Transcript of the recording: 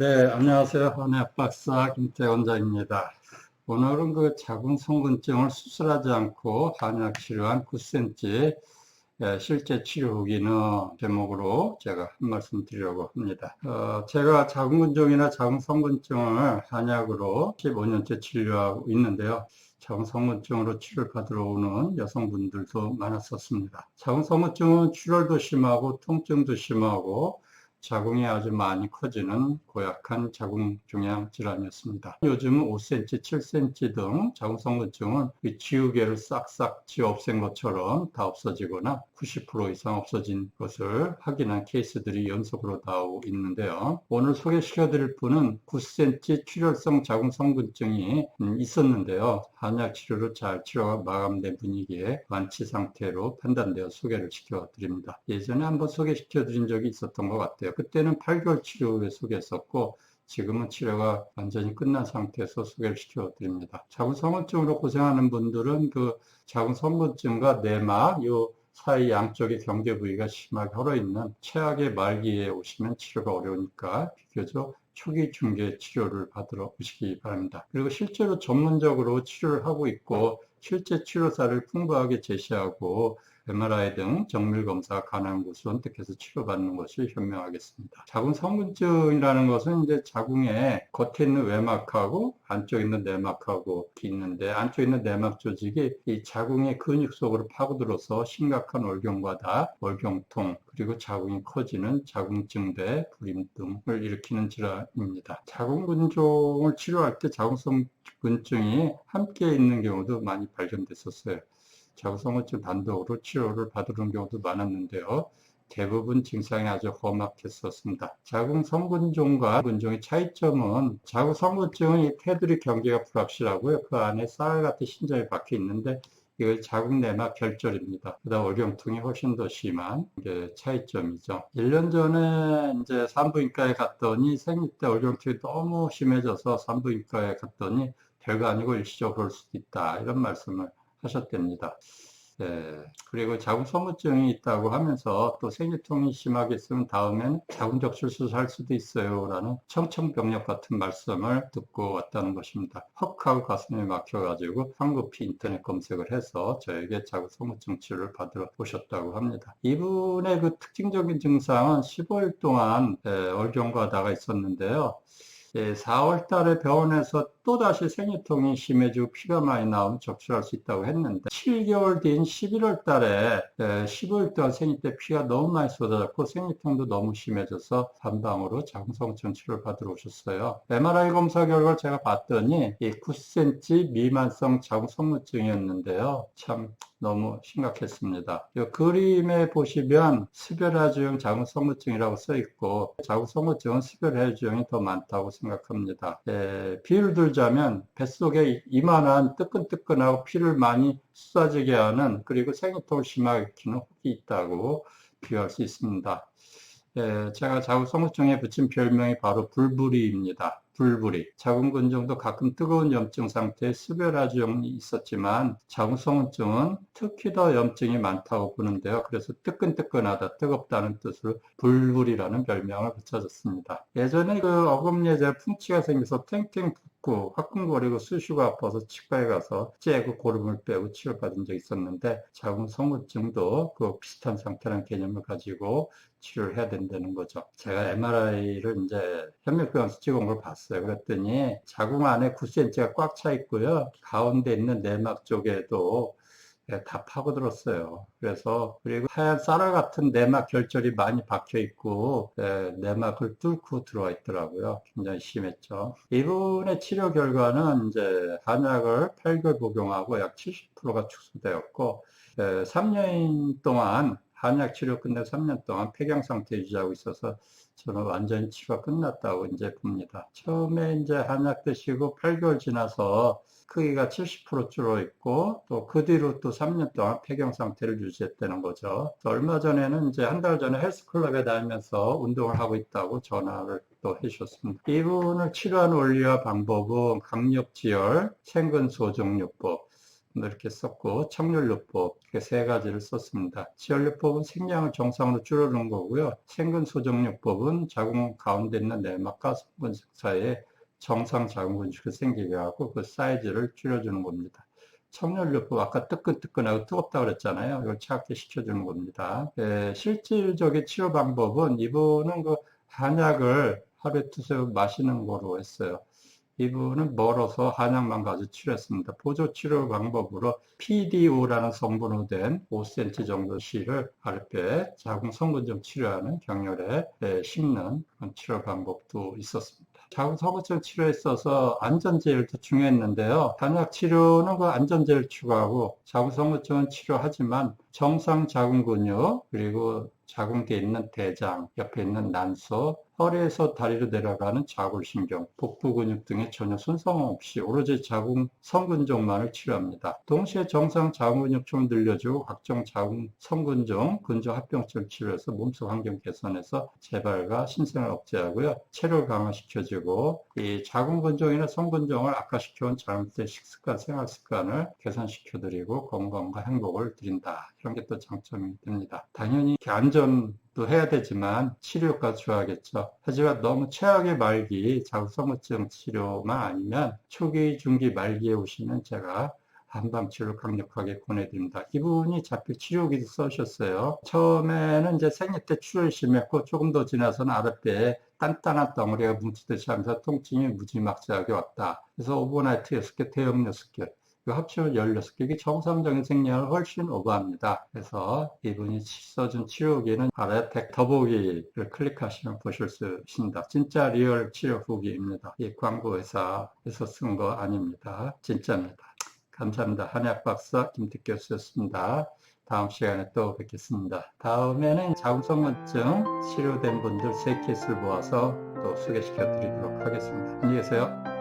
네, 안녕하세요. 한의학 박사 김태원장입니다. 오늘은 그 자궁 성근증을 수술하지 않고 한의학 치료한 9cm 예, 실제 치료 후기는 제목으로 제가 한 말씀 드리려고 합니다. 어, 제가 자궁근종이나 자궁성근증을 한약으로 15년째 치료하고 있는데요. 자궁성근증으로 치료를 받으러 오는 여성분들도 많았었습니다. 자궁성근증은 출혈도 심하고 통증도 심하고 자궁이 아주 많이 커지는 고약한 자궁종양 질환이었습니다. 요즘은 5cm, 7cm 등 자궁성근증은 지우개를 싹싹 지워 없앤 것처럼 다 없어지거나 90% 이상 없어진 것을 확인한 케이스들이 연속으로 나오고 있는데요. 오늘 소개시켜 드릴 분은 9cm 출혈성 자궁성근증이 있었는데요. 한약 치료로 잘 치료가 마감된 분위기에 완치 상태로 판단되어 소개를 시켜 드립니다. 예전에 한번 소개시켜 드린 적이 있었던 것 같아요. 그때는 8개월 치료 후에 소개했었고 지금은 치료가 완전히 끝난 상태에서 소개를 시켜 드립니다. 자궁성건증으로 고생하는 분들은 그 자궁성건증과 내막 요 사이 양쪽의 경계 부위가 심하게 헐어 있는 최악의 말기에 오시면 치료가 어려우니까 비교적 초기 중계 치료를 받으러 오시기 바랍니다. 그리고 실제로 전문적으로 치료를 하고 있고 실제 치료사를 풍부하게 제시하고 MRI 등 정밀 검사가 가능한 곳을 선택해서 치료받는 것이 현명하겠습니다. 자궁 성근증이라는 것은 이제 자궁의 겉에 있는 외막하고 안쪽에 있는 내막하고 있는데 안쪽에 있는 내막 조직이 이 자궁의 근육 속으로 파고들어서 심각한 월경과다, 월경통, 그리고 자궁이 커지는 자궁증대, 불임 등을 일으키는 질환입니다. 자궁근종을 치료할 때 자궁성 근증이 함께 있는 경우도 많이 발견됐었어요. 자궁성근증 단독으로 치료를 받으는 경우도 많았는데요. 대부분 증상이 아주 험악했었습니다. 자궁성근종과 근종의 차이점은 자궁성근증은 테두리 경계가 불확실하고요. 그 안에 쌀 같은 신전이 박혀 있는데 이걸 자궁 내막 결절입니다. 그다음 월경통이 훨씬 더 심한 게 차이점이죠. 1년 전에 이제 산부인과에 갔더니 생리 때 월경통이 너무 심해져서 산부인과에 갔더니 별거 아니고 일시적으로 그럴 수도 있다. 이런 말씀을 하셨답니다. 네. 그리고 자궁 소모증이 있다고 하면서 또 생리통이 심하게 있으면 다음엔 자궁 적출수 할 수도 있어요. 라는 청청병력 같은 말씀을 듣고 왔다는 것입니다. 헉 하고 가슴이 막혀가지고 황급히 인터넷 검색을 해서 저에게 자궁 소모증 치료를 받으러 오셨다고 합니다. 이분의 그 특징적인 증상은 15일 동안 월경과 나가 있었는데요. 4월 달에 병원에서 또다시 생리통이 심해지고 피가 많이 나오면 적출할 수 있다고 했는데 7개월 뒤인 11월 달에 15일 동안 생리 때 피가 너무 많이 쏟아졌고 생리통도 너무 심해져서 한방으로 자궁성전 치료를 받으러 오셨어요. MRI 검사 결과를 제가 봤더니 9cm 미만성 자궁성무증이었는데요. 참 너무 심각했습니다. 이 그림에 보시면 스별하주형 자궁성무증이라고 써 있고 자궁성무증은 스별해주형이 더 많다고 생각합니다. 예, 비율 들자 보자면 뱃속에 이만한 뜨끈뜨끈하고 피를 많이 쏟아지게 하는 그리고 생리통을 심하게 키는 혹이 있다고 비유할 수 있습니다. 예, 제가 자궁성우증에 붙인 별명이 바로 불부리입니다. 불부리. 자궁근종도 가끔 뜨거운 염증 상태에 수별화증이 있었지만 자궁성우증은 특히 더 염증이 많다고 보는데요. 그래서 뜨끈뜨끈하다, 뜨겁다는 뜻으로 불부리라는 별명을 붙여졌습니다. 예전에 그 어금니에 풍치가 생겨서 탱탱 붓고 화끈거리고 쑤시고 아파서 치과에 가서 째고 고름을 빼고 치료받은 적이 있었는데 자궁성우증도 그 비슷한 상태라는 개념을 가지고 치료를 해야 된다는 거죠. 제가 MRI를 이제 현미병원에서 찍은 걸 봤어요. 그랬더니 자궁 안에 9cm가 꽉 차 있고요. 가운데 있는 내막 쪽에도 예, 다 파고들었어요. 그래서 그리고 하얀 쌀알 같은 내막 결절이 많이 박혀 있고 예, 내막을 뚫고 들어와 있더라고요. 굉장히 심했죠. 이분의 치료 결과는 이제 한약을 8개월 복용하고 약 70%가 축소되었고 3년 예, 동안 한약 치료 끝내 3년 동안 폐경 상태 유지하고 있어서 저는 완전히 치료가 끝났다고 이제 봅니다. 처음에 이제 한약 드시고 8개월 지나서 크기가 70% 줄어 있고 또 그 뒤로 또 3년 동안 폐경 상태를 유지했다는 거죠. 얼마 전에는 이제 한 달 전에 헬스클럽에 다니면서 운동을 하고 있다고 전화를 또 해주셨습니다. 이분을 치료하는 원리와 방법은 강력지열, 생근소정요법, 이렇게 썼고 청렬요법 이렇게 세 가지를 썼습니다. 치열요법은 생량을 정상으로 줄여놓은 거고요. 생근소정요법은 자궁 가운데 있는 내막과 성근색 사이에 정상 자궁 근육이 생기게 하고 그 사이즈를 줄여주는 겁니다. 청렬요법 아까 뜨끈뜨끈하고 뜨겁다고 그랬잖아요. 이걸 차갑게 식혀주는 겁니다. 예, 실질적인 치료 방법은 이분은 그 한약을 하루에 두세 번 마시는 거로 했어요. 이분은 멀어서 한약만 가지고 치료했습니다. 보조 치료 방법으로 PDO라는 성분으로 된 5cm 정도 실을 아랫배 자궁 성근점 치료하는 경렬에 예, 심는 치료 방법도 있었습니다. 자궁 성근점 치료에 있어서 안전제일도 중요했는데요. 한약 치료는 그 안전제일 추가하고 자궁 성근점은 치료하지만 정상 자궁 근육 그리고 자궁계에 있는 대장, 옆에 있는 난소, 허리에서 다리로 내려가는 자골신경, 복부 근육 등에 전혀 손상 없이 오로지 자궁 성근종만을 치료합니다. 동시에 정상 자궁 근육층을 늘려주고 각종 자궁 성근종, 근종 합병증 치료해서 몸속 환경 개선해서 재발과 신생을 억제하고요. 체력을 강화시켜주고 이 자궁 근종이나 성근종을 악화시켜온 잘못된 식습관, 생활 습관을 개선시켜드리고 건강과 행복을 드린다. 이런 게 또 장점이 됩니다. 당연히 안전 도 해야 되지만 치료가 좋아하겠죠. 하지만 너무 최악의 말기, 자궁성무증 치료만 아니면 초기, 중기, 말기에 오시면 제가 한방치료를 강력하게 권해드립니다. 이분이 자필 치료기도 써셨어요. 처음에는 이제 생리 때 출혈이 심했고 조금 더 지나서는 아랫배에 단단한 덩어리가 뭉치듯이 하면서 통증이 무지막지하게 왔다. 그래서 오버나이트 6개, 대형 6개, 그 합치면 16개, 이게 정상적인 생리를 훨씬 오버합니다. 그래서 이분이 써준 치료기는 아래텍 더보기를 클릭하시면 보실 수 있습니다. 진짜 리얼 치료 후기입니다. 이 광고 회사에서 쓴 거 아닙니다. 진짜입니다. 감사합니다. 한약 박사 김특 교수였습니다. 다음 시간에 또 뵙겠습니다. 다음에는 자궁성건증 치료된 분들 세 케이스를 모아서 또 소개시켜 드리도록 하겠습니다. 안녕히 계세요.